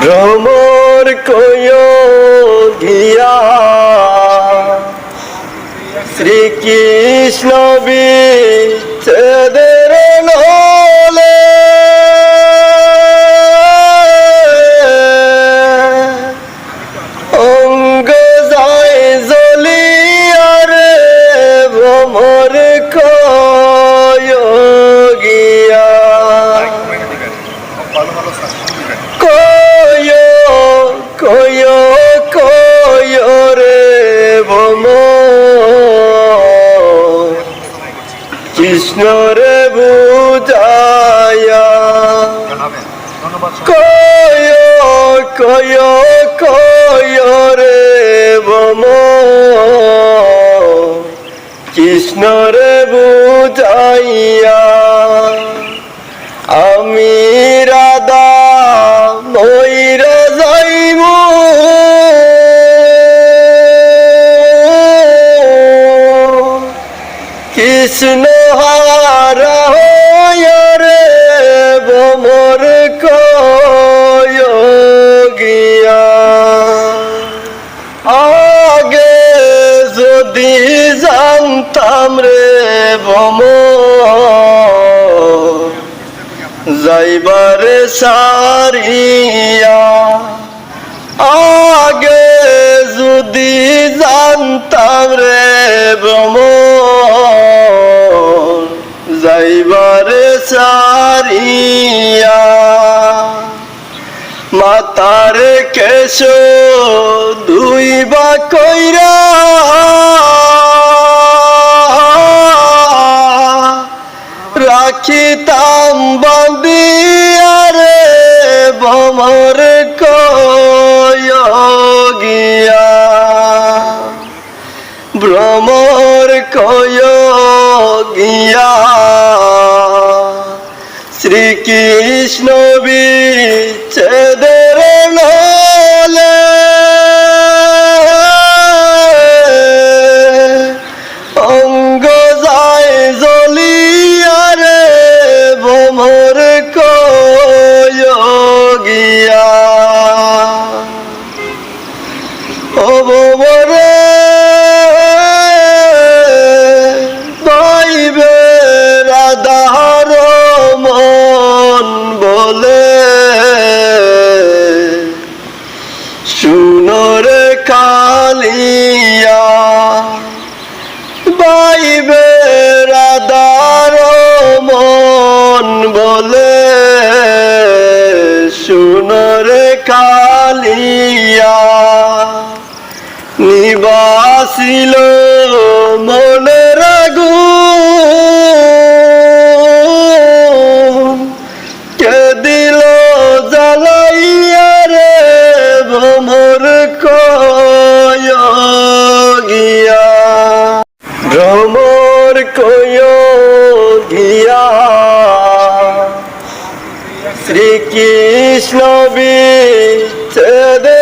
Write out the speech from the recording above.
ভ্রমর কয় গিয়া। শ্রীকৃষ্ণ বিচ্ছেদের নলে। অঙ্গ যায় জলিয়ারে ভ্রমর কয় গিয়া। কয় কৃষ্ণ রে কয় কয় কয় রে বম। কৃষ্ণ রে বুঝাইয়া আমি কৃষ্ণ হারা রে কয় গিয়া। আগে যদি জানতাম রে বমর যাইবারে সারিয়া। আগে যদি জানতাম রে ভ্রম যাইবারে সারিয়া মাতার কেশ দুই বা কইরা। রাখিতাম বান্দিয়ারে ভমর কয় গিয়া ভ্রমর কয় বলে শুনরে কালিয়া বাইবে রাধার মন বলে শুনরে কালিয়া নিবাসিল মনের শ্রীকৃষ্ণ বিচ্ছেদে